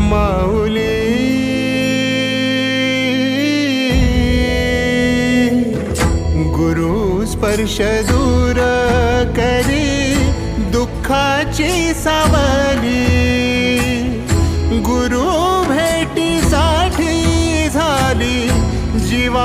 माऊली. गुरु स्पर्श दूर करी दुःखाची सावली. गुरु भेटीसाठी झाली जीवा